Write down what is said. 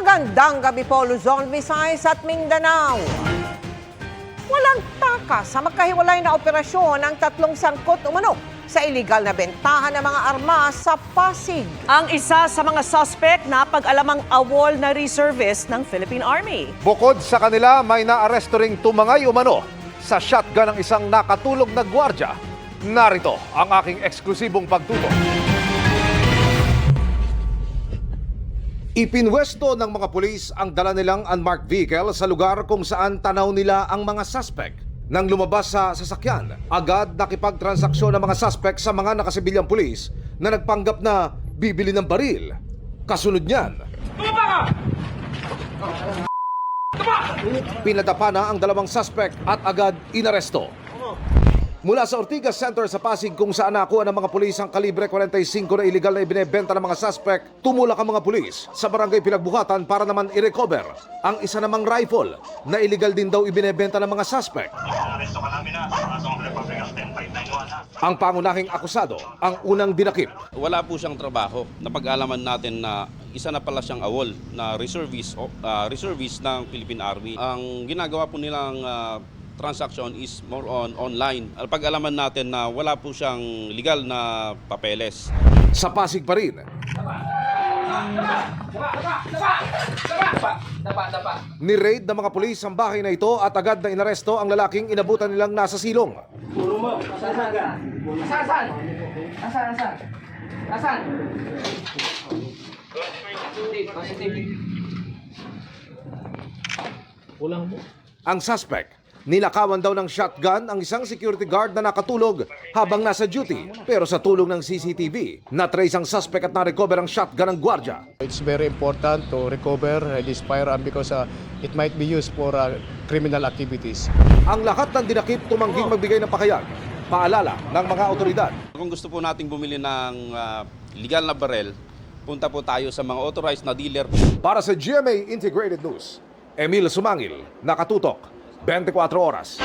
Magandang gabi po Luzon, Visayas at Mindanao. Walang takas sa magkahiwalay na operasyon ng tatlong sangkot umano sa iligal na bentahan ng mga armas sa Pasig. Ang isa sa mga suspect na pag-alamang awol na reservice ng Philippine Army. Bukod sa kanila, may naaresto ring tumangay umano sa shotgun ng isang nakatulog na gwardya. Narito ang aking eksklusibong pagtutok. Ipinwesto ng mga pulis ang dala nilang unmarked vehicle sa lugar kung saan tanaw nila ang mga suspect. Nang lumabas sa sasakyan, agad nakipagtransaksyon ng mga suspect sa mga nakasibilyang pulis na nagpanggap na bibili ng baril. Kasunod niyan, Pinadapa na ang dalawang suspect at agad inaresto. Mula sa Ortigas Center sa Pasig kung saan nakuha ng mga pulis ang kalibre 45 na illegal na ibinebenta ng mga suspect, tumulak ang mga pulis sa barangay Pinagbuhatan para naman i-recover ang isa namang rifle na illegal din daw ibinebenta ng mga suspect. Aresto ka namin na sa kasong Republic of 10591 na. Ang pangunahing akusado ang unang dinakip. wala po siyang trabaho. Napag-alaman natin na isa na pala siyang awol na reservist, ah, reservist ng Philippine Army. Ang ginagawa po nilang ah, transaction is more on online. Pag-alaman natin na wala po siyang legal na papeles. Sa Pasig pa rin, Ni-raid ng mga pulis ang bahay na ito at agad na inaresto ang lalaking inabutan nilang nasa silong. Asan? Asan? Asan? Asan? Asan? Ang suspect, ninakawan daw ng shotgun ang isang security guard na nakatulog habang nasa duty. Pero sa tulong ng CCTV, natrace ang suspect at na-recover ang shotgun ng gwardya. It's very important to recover uh, this firearm because uh, it might be used for uh, criminal activities. Ang lahat ng dinakip tumangging magbigay ng pakayag. Paalala ng mga otoridad. Kung gusto po nating bumili ng ah, legal na barel, punta po tayo sa mga authorized na dealer. Para sa GMA Integrated News, Emil Sumangil, Nakatutok, 24 Oras.